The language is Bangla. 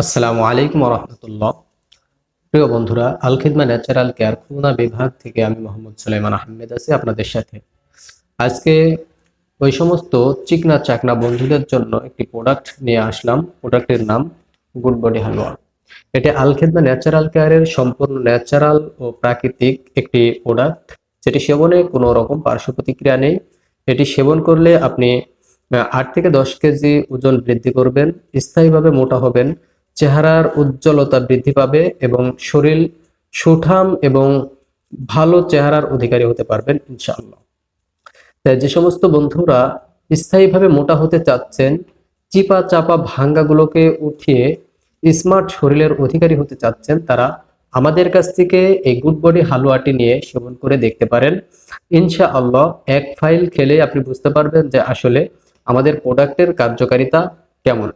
আসসালামু আলাইকুম রহমতুল্লাহ প্রিয় বন্ধুরা, আলখিদমা ন্যাচারাল কেয়ার খুলনা বিভাগ থেকে আমি মোহাম্মদ সুলাইমান আহমেদ আছি আপনাদের সাথে। আজকে ওই সমস্ত চিকনা চাকনা বন্ধুদের জন্য একটি প্রোডাক্ট নিয়ে আসলাম। প্রোডাক্টের নাম গুড বডি হালুয়া এটি আলখিদমা ন্যাচারাল কেয়ারের সম্পূর্ণ ন্যাচারাল ও প্রাকৃতিক একটি প্রোডাক্ট যেটি সেবনে কোনো রকম পার্শ্ব প্রতিক্রিয়া নেই। এটি সেবন করলে আপনি আট থেকে দশ কেজি ওজন বৃদ্ধি করবেন, স্থায়ীভাবে মোটা হবেন চেহারার উজ্জ্বলতা বৃদ্ধি পাবে এবং শরীর সুঠাম এবং ভালো চেহারার অধিকারী হতে পারবেন, ইনশাআল্লাহ। তাই যে সমস্ত বন্ধুরা স্থায়ীভাবে মোটা হতে চাচ্ছেন, চিপা চাপা ভাঙ্গাগুলোকে উঠিয়ে স্মার্ট শরীরের অধিকারী হতে চাচ্ছেন, তারা আমাদের কাছ থেকে এই গুড বডি হালুয়াটি নিয়ে সেবন করে দেখতে পারেন। ইনশাআল্লাহ এক ফাইল খেলে আপনি বুঝতে পারবেন যে আসলে আমাদের প্রোডাক্টের কার্যকারিতা কেমন।